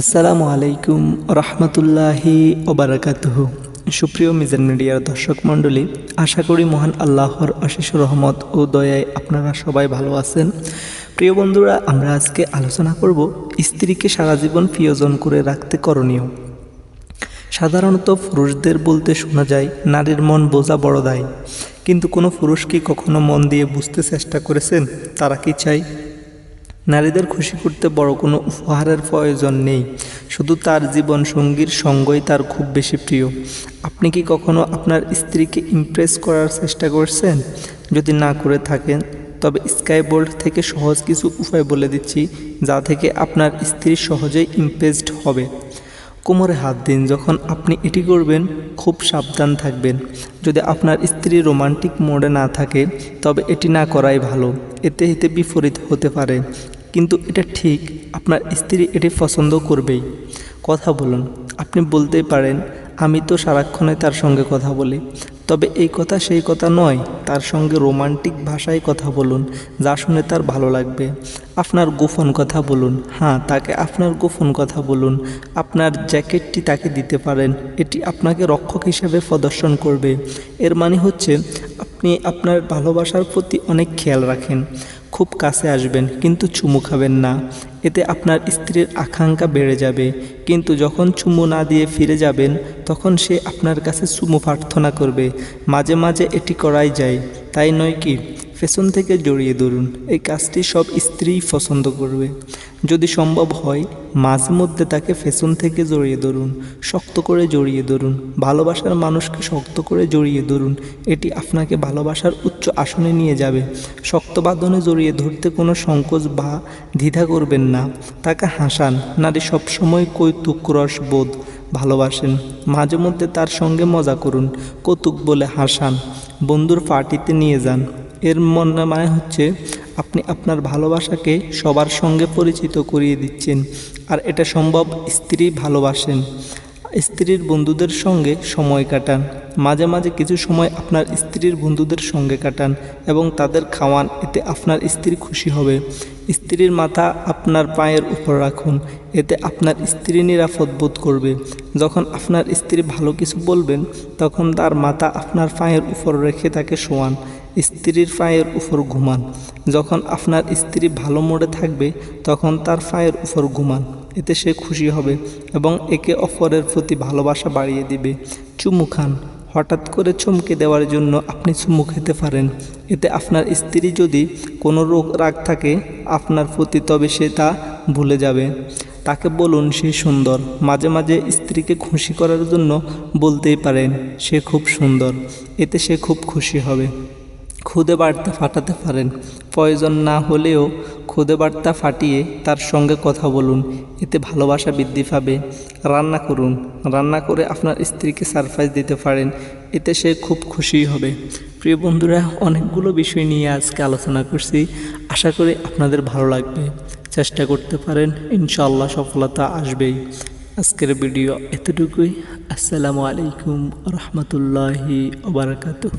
আসসালামু আলাইকুম রহমতুল্লাহি ওবরাকাতুহ। সুপ্রিয় মিজান মিডিয়ার দর্শক মণ্ডলী, আশা করি মহান আল্লাহর অশেষ রহমত ও দয়ায় আপনারা সবাই ভালো আছেন। প্রিয় বন্ধুরা, আমরা আজকে আলোচনা করব স্ত্রীকে সারা জীবন প্রিয়জন করে রাখতে করণীয়। সাধারণত পুরুষদের বলতে শোনা যায়, নারীর মন বোঝা বড় দায়। কিন্তু কোনো পুরুষ কি কখনো মন দিয়ে বুঝতে চেষ্টা করেছেন? তারা কি চায়? নারীদের খুশি করতে বড় কোনো উপহারের প্রয়োজন নেই। শুধু তার জীবন সঙ্গীর সঙ্গই তার খুব বেশি প্রিয়। আপনি কি কখনো আপনার স্ত্রীকে ইমপ্রেস করার চেষ্টা করছেন? যদি না করে থাকেন, তবে স্কাই বোল্ড থেকে সহজ কিছু উপায় বলে দিচ্ছি যা থেকে আপনার স্ত্রী সহজেই ইমপ্রেসড হবে। কোমরে হাত দিন, যখন আপনি এটি করবেন, খুব সাবধান থাকবেন। যদি আপনার স্ত্রী রোমান্টিক মোডে না থাকে, তবে এটি না করাই ভালো। এতে এতে বিপরীত হতে পারে। কিন্তু এটা ঠিক, আপনার স্ত্রী এটি পছন্দ করবেই। কথা বলুন, আপনি বলতেই পারেন, আমি তো সারাক্ষণে তার সঙ্গে কথা বলি। তবে এই কথা সেই কথা নয়, তার সঙ্গে রোমান্টিক ভাষায় কথা বলুন, যা শুনে তার ভালো লাগবে। আপনার গোপন কথা বলুন হ্যাঁ তাকে আপনার গোপন কথা বলুন। আপনার জ্যাকেটটি তাকে দিতে পারেন, এটি আপনাকে রক্ষক হিসেবে প্রদর্শন করবে। এর মানে হচ্ছে, আপনি আপনার ভালোবাসার প্রতি অনেক খেয়াল রাখেন। খুব কাছে আসবেন, কিন্তু চুমু খাবেন না। এতে আপনার স্ত্রীর আকাঙ্ক্ষা বেড়ে যাবে। কিন্তু যখন চুমু না দিয়ে ফিরে যাবেন, তখন সে আপনার কাছে চুমু প্রার্থনা করবে। মাঝে মাঝে এটি করাই যায়। তাই নয় কি? পেছন থেকে জড়িয়ে ধরুন। এই কাজটি সব স্ত্রীই পছন্দ করবে। যদি সম্ভব হয়, মাঝে মধ্যে তাকে পেছন থেকে জড়িয়ে ধরুন, শক্ত করে জড়িয়ে ধরুন, ভালোবাসার মানুষকে শক্ত করে জড়িয়ে ধরুন। এটি আপনাকে ভালোবাসার উচ্চ আসনে নিয়ে যাবে। শক্ত বাঁধনে জড়িয়ে ধরতে কোনো সংকোচ বা দ্বিধা করবেন না। তাকে হাসান, নারী সবসময় কৌতুক রস বোধ ভালোবাসেন। মাঝে মধ্যে তার সঙ্গে মজা করুন। কৌতুক বলে হাসান, বন্ধুর পার্টিতে নিয়ে যান। এর মনে মানে হচ্ছে আপনি আপনার ভালোবাসাকে সবার সঙ্গে পরিচিত করিয়ে দিচ্ছেন, আর এটা সম্ভব স্ত্রী ভালোবাসেন। স্ত্রীর বন্ধুদের সঙ্গে সময় কাটান। মাঝে মাঝে কিছু সময় আপনার স্ত্রীর বন্ধুদের সঙ্গে কাটান এবং তাদের খাওয়ান, এতে আপনার স্ত্রী খুশি হবে। স্ত্রীর মাথা আপনার পায়ের উপর রাখুন, এতে আপনার স্ত্রী নিরাপদ বোধ করবে। যখন আপনার স্ত্রী ভালো কিছু বলবেন, তখন তার মাথা আপনার পায়ের উপর রেখে তাকে শোয়ান। স্ত্রীর পায়ের উপর ঘুমান। যখন আপনার স্ত্রী ভালো মোড়ে থাকবে, তখন তার পায়ের উপর ঘুমান। এতে সে খুশি হবে এবং একে অপরের প্রতি ভালোবাসা বাড়িয়ে দিবে। চুমু খান। হঠাৎ করে চমকে দেওয়ার জন্য আপনি চুমু খেতে পারেন। এতে আপনার স্ত্রী যদি কোনো রোগ, রাগ থাকে আপনার প্রতি, তবে সে তা ভুলে যাবে। তাকে বলুন সে সুন্দর। মাঝে মাঝে স্ত্রীকে খুশি করার জন্য বলতেই পারেন, সে খুব সুন্দর। এতে সে খুব খুশি হবে। খুদে বার্তা ফাটাতে পারেন। প্রয়োজন না হলেও খুদে বার্তা ফাটিয়ে তার সঙ্গে কথা বলুন, এতে ভালোবাসা বৃদ্ধি পাবে। রান্না করুন, রান্না করে আপনার স্ত্রীকে সারপ্রাইজ দিতে পারেন, এতে সে খুব খুশি হবে। প্রিয় বন্ধুরা, অনেকগুলো বিষয় নিয়ে আজকে আলোচনা করছি। আশা করি আপনাদের ভালো লাগবে। চেষ্টা করতে পারেন ইনশাল্লাহ সফলতা আসবেই। আজকের ভিডিও এতটুকুই। আসসালামু আলাইকুম রহমতুল্লাহি ওবরাকাতুহ